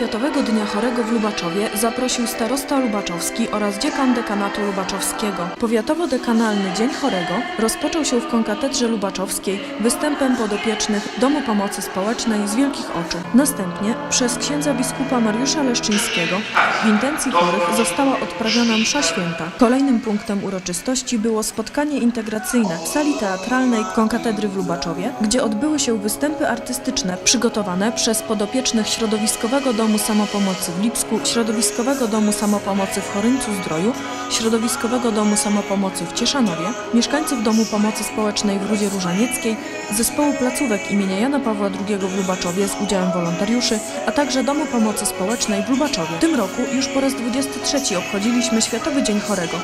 Światowego Dnia Chorego w Lubaczowie zaprosił starosta lubaczowski oraz dziekan dekanatu lubaczowskiego. Powiatowo-dekanalny Dzień Chorego rozpoczął się w konkatedrze lubaczowskiej występem podopiecznych Domu Pomocy Społecznej z Wielkich Oczu. Następnie przez księdza biskupa Mariusza Leszczyńskiego w intencji chorych została odprawiona msza święta. Kolejnym punktem uroczystości było spotkanie integracyjne w sali teatralnej konkatedry w Lubaczowie, gdzie odbyły się występy artystyczne przygotowane przez podopiecznych Środowiskowego Domu Samopomocy w Lipsku, Środowiskowego Domu Samopomocy w Choryńcu Zdroju, Środowiskowego Domu Samopomocy w Cieszanowie, mieszkańców Domu Pomocy Społecznej w Rudzie Różanieckiej, Zespołu Placówek imienia Jana Pawła II w Lubaczowie z udziałem wolontariuszy, a także Domu Pomocy Społecznej w Lubaczowie. W tym roku już po raz 23 obchodziliśmy Światowy Dzień Chorego.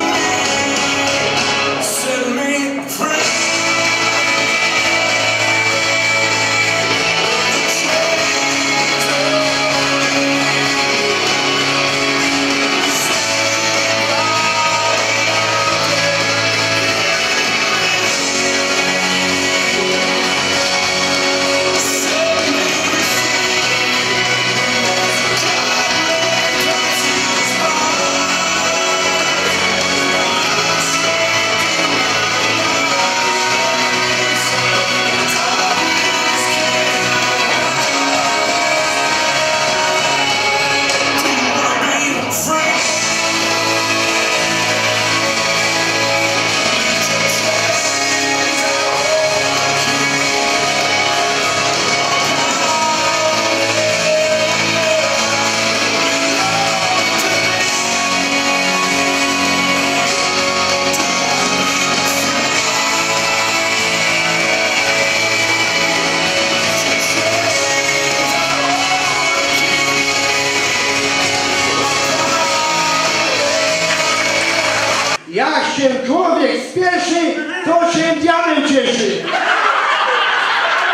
Jak się człowiek spieszy, to się diabeł cieszy.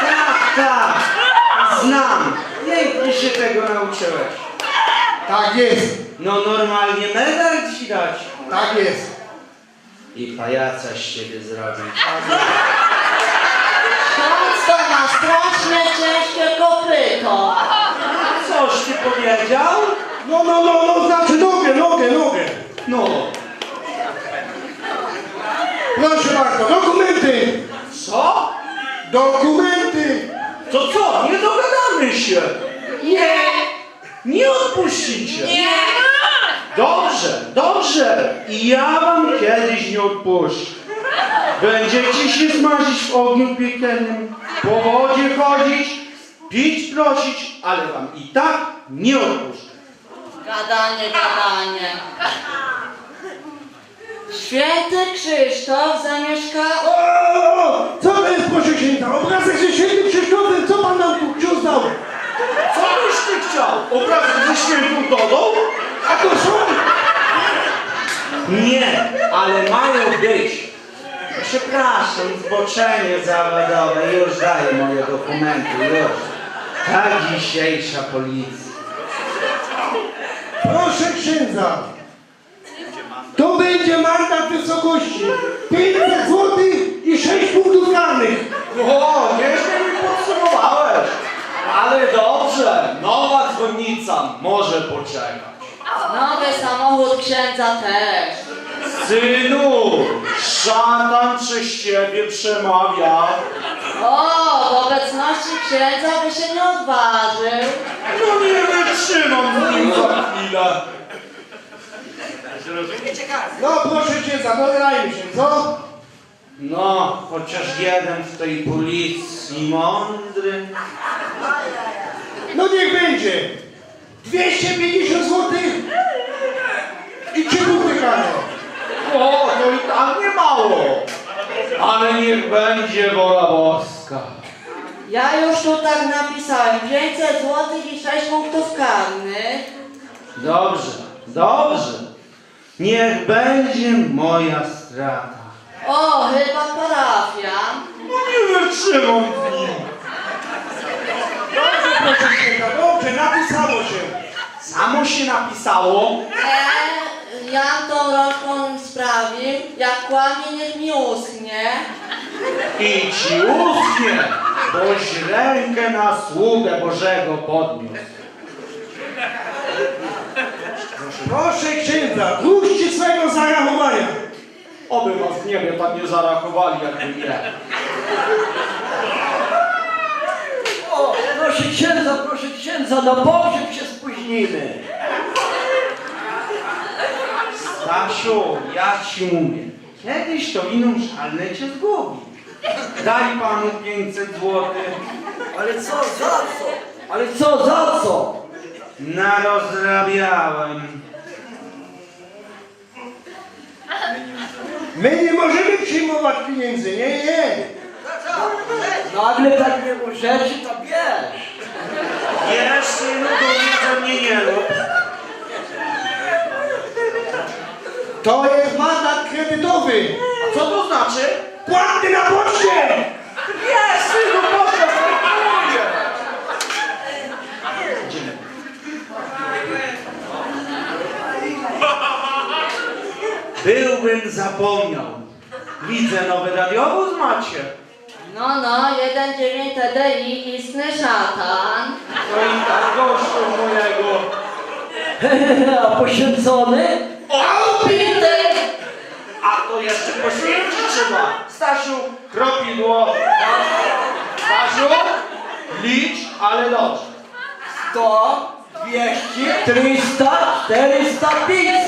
Tak, tak, znam. Pięknie się tego nauczyłeś. Tak jest, No normalnie medal ci dać. tak jest. I pajaca z siebie zrobić. Ksiądz to ma strasznie ciężkie kopyto. Coś ty powiedział? No, no, no, no, znaczy nogę, nogę, nogę. No. Proszę bardzo, dokumenty, Co? dokumenty. To co? Nie dogadamy się. Nie, Nie odpuścicie. nie. Dobrze, dobrze. I ja wam kiedyś nie odpuszczę. Będziecie się smażyć w ogniu piekielnym, po wodzie chodzić, pić, prosić, ale wam i tak nie odpuszczę. Gadanie, gadanie. Święty Krzysztof zamieszka... O, co to jest, proszę księdza? Obrazek ze świętym Krzysztofem, co pan nam tu ksiądz dał? Co byś ty chciał? Obrazek ze świętą Dodą? A to są? Nie, ale mają być. Przepraszam, zboczenie zawodowe. Już daję moje dokumenty, już. Ta dzisiejsza policja. Proszę księdza. To będzie mandat wysokości 500 zł i 6 punktów karnych. O, nieźle mi podsumowałeś. Ale dobrze, nowa dzwonnica może poczekać. Nowy samochód księdza też. Synu, szatan przez ciebie przemawia. O, w obecności księdza by się nie odważył. No nie wytrzymam z nim za chwilę. No proszę księdza, dogadajmy się, co? No, chociaż jeden w tej policji mądry. No niech będzie. 250 zł i 3 punkty karne. O, to i tak nie mało. Ale niech będzie wola boska. Ja już tu tak napisałem. 500 zł i 6 punktów karnych. Dobrze, dobrze. Niech będzie moja strata. O, chyba parafian. No nie wytrzymam z nim. Dobrze, proszę księdza, dobrze, napisało się. Samo się napisało. E, Jan tą rączką sprawił, jak kłamie niech mi uschnie. I ci uschnie, boś rękę na sługę Bożego podniósł. Proszę księdza, dług ścisłego zarachowania. Oby was w niebie tak nie zarachowali jak mnie. O, proszę księdza, proszę księdza, na pogrzeb się spóźnimy. Stasiu, ja ci mówię, kiedyś to wino szalne cię zgubi. Daj panu 500 złotych Ale co, za co? Ale co, za co? narozrabiałem. My nie możemy przyjmować pieniędzy, nie, nie. Nagle tak nie możecie, to bierz. Wiesz, synu, to widzę mnie nie lub. To jest mandat kredytowy. A co to znaczy? Płatny na poczcie. Nie, synu, proszę, spokojnie. Byłbym zapomniał. Widzę nowy radiowóz macie. No, no, 1,9 TDI, istny szatan. No i tak gościu mojego. A poświęcony? Pity! A to jeszcze poświęcić trzeba. Stasiu, kropidło. Stasiu, licz, ale dobrze. 100, 200, 300, 400, 500.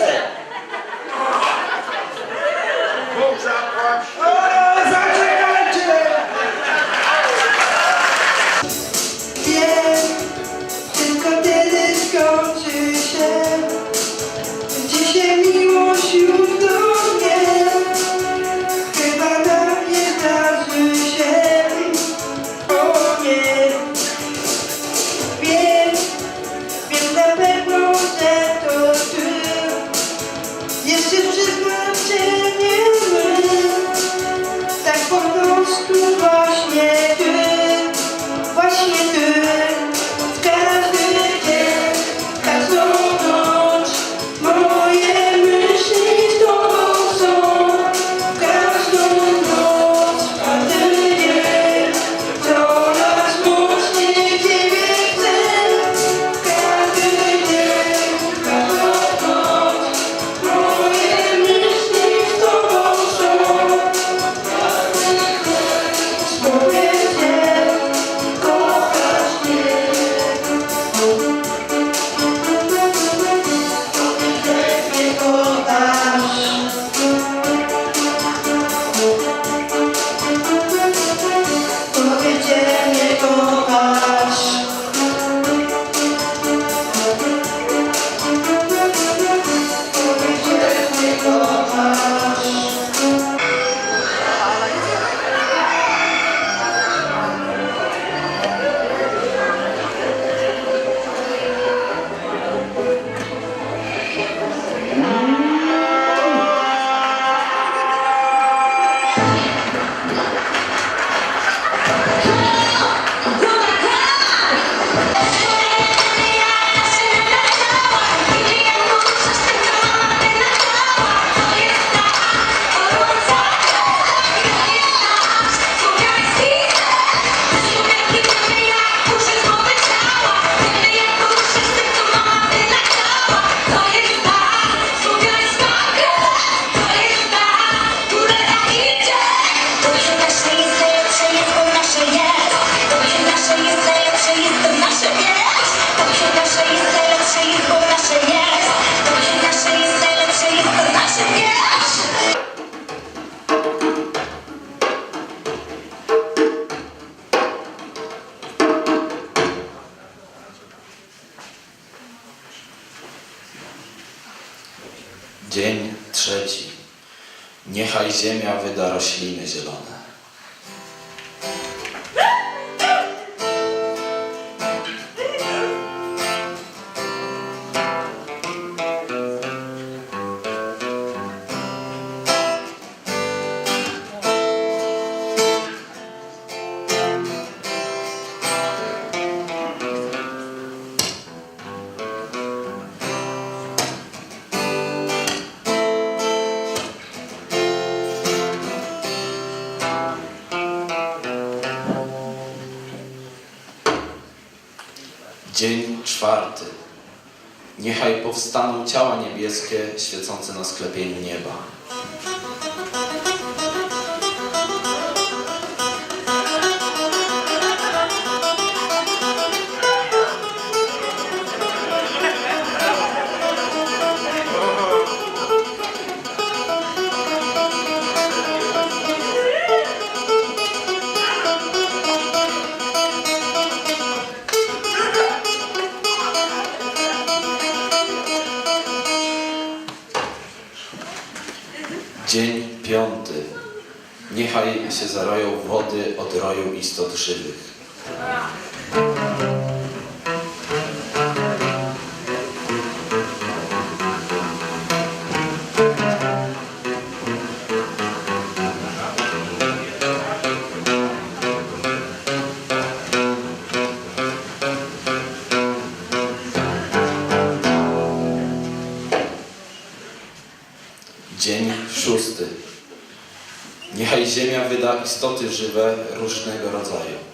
Dzień trzeci. Niechaj ziemia wyda rośliny zielone. Dzień czwarty. Niechaj powstaną ciała niebieskie świecące na sklepieniu nieba. Od roju istot żywych. Żywe różnego rodzaju.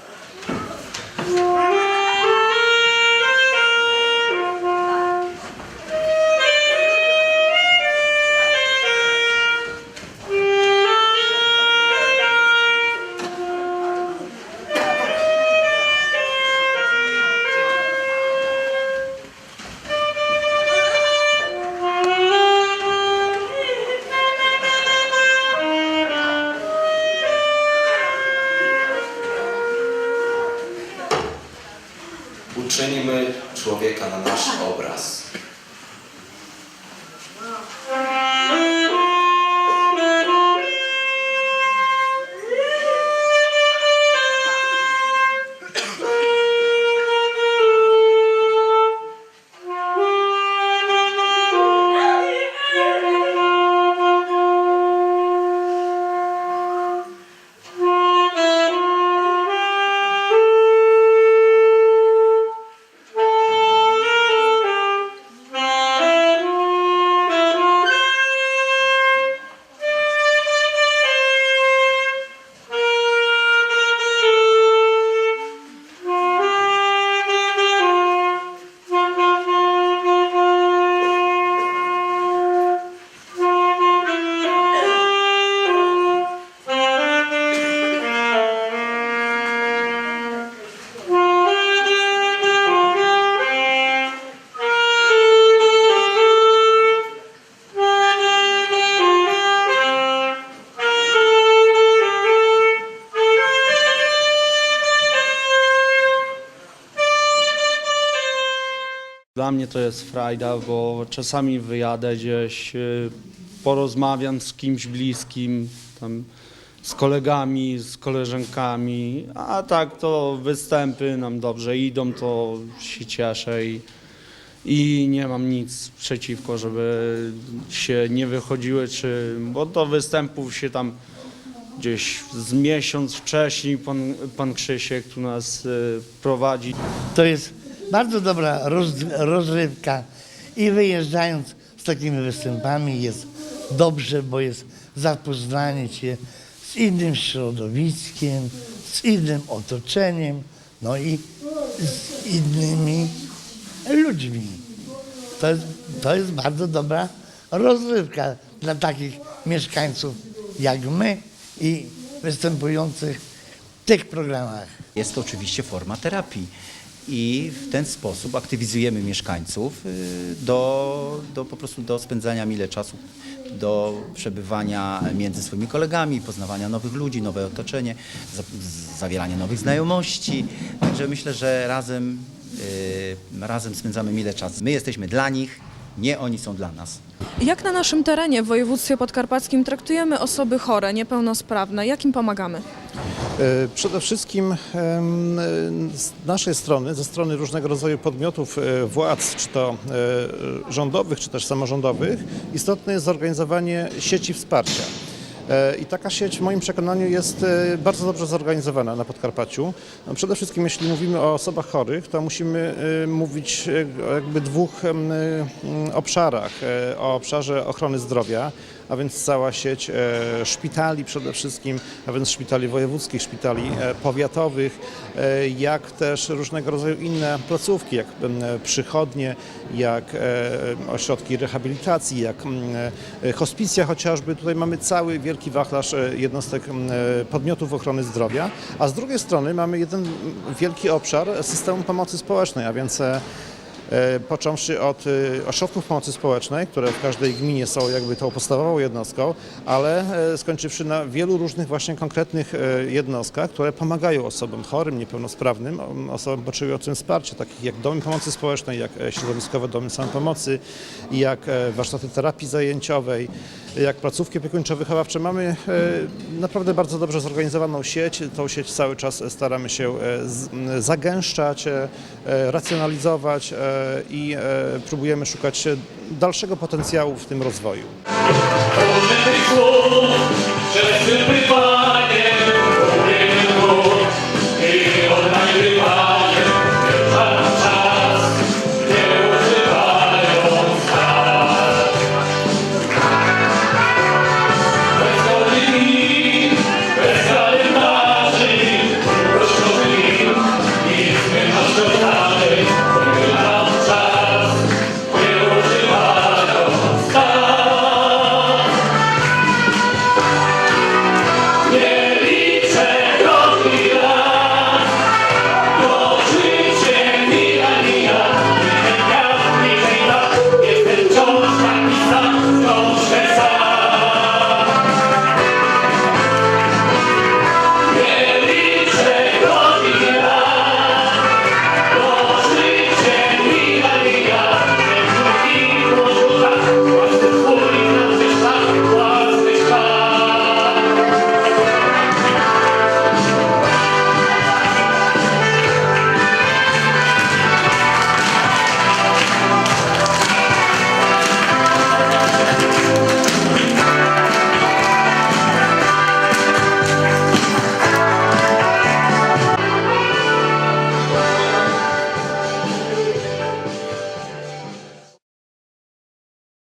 Dla mnie to jest frajda, bo czasami wyjadę gdzieś, y, porozmawiam z kimś bliskim, tam z kolegami, z koleżankami, a tak to występy nam dobrze idą, to się cieszę i, i nie mam nic przeciwko, żeby się nie wychodziły, czy, bo do występów się tam gdzieś z miesiąc wcześniej pan, pan Krzysiek tu nas y, prowadzi. To jest bardzo dobra roz, rozrywka i wyjeżdżając z takimi występami jest dobrze, bo jest zapoznanie się z innym środowiskiem, z innym otoczeniem, no i z innymi ludźmi. To jest, to jest bardzo dobra rozrywka dla takich mieszkańców jak my i występujących w tych programach. Jest to oczywiście forma terapii i w ten sposób aktywizujemy mieszkańców y, do, do po prostu do spędzania mile czasu, do przebywania między swoimi kolegami, poznawania nowych ludzi, nowe otoczenie, zawierania nowych znajomości. Także myślę, że razem, y, razem spędzamy mile czasu. My jesteśmy dla nich, nie oni są dla nas. Jak na naszym terenie w województwie podkarpackim traktujemy osoby chore, niepełnosprawne? Jak im pomagamy? E, Przede wszystkim z naszej strony, ze strony różnego rodzaju podmiotów e, władz, czy to e, rządowych, czy też samorządowych, istotne jest zorganizowanie sieci wsparcia. I taka sieć w moim przekonaniu jest bardzo dobrze zorganizowana na Podkarpaciu. No, Przede wszystkim jeśli mówimy o osobach chorych, to musimy mówić o jakby dwóch obszarach. O obszarze ochrony zdrowia, a więc cała sieć e, szpitali przede wszystkim, a więc szpitali wojewódzkich, szpitali e, powiatowych, e, jak też różnego rodzaju inne placówki, jak przychodnie, jak ośrodki rehabilitacji, jak hospicja chociażby. Tutaj mamy cały wielki wachlarz jednostek podmiotów ochrony zdrowia, a z drugiej strony mamy jeden wielki obszar systemu pomocy społecznej, a więc począwszy od e, ośrodków pomocy społecznej, które w każdej gminie są jakby tą podstawową jednostką, ale e, skończywszy na wielu różnych właśnie konkretnych e, jednostkach, które pomagają osobom chorym, niepełnosprawnym, osobom potrzebującym wsparcia, takich jak domy pomocy społecznej, jak e, środowiskowe domy samopomocy, jak e, warsztaty terapii zajęciowej, jak placówki opiekuńczo-wychowawcze. Mamy e, naprawdę bardzo dobrze zorganizowaną sieć. Tą sieć cały czas staramy się e, zagęszczać, e, e, racjonalizować e, i e, próbujemy szukać e, dalszego potencjału w tym rozwoju.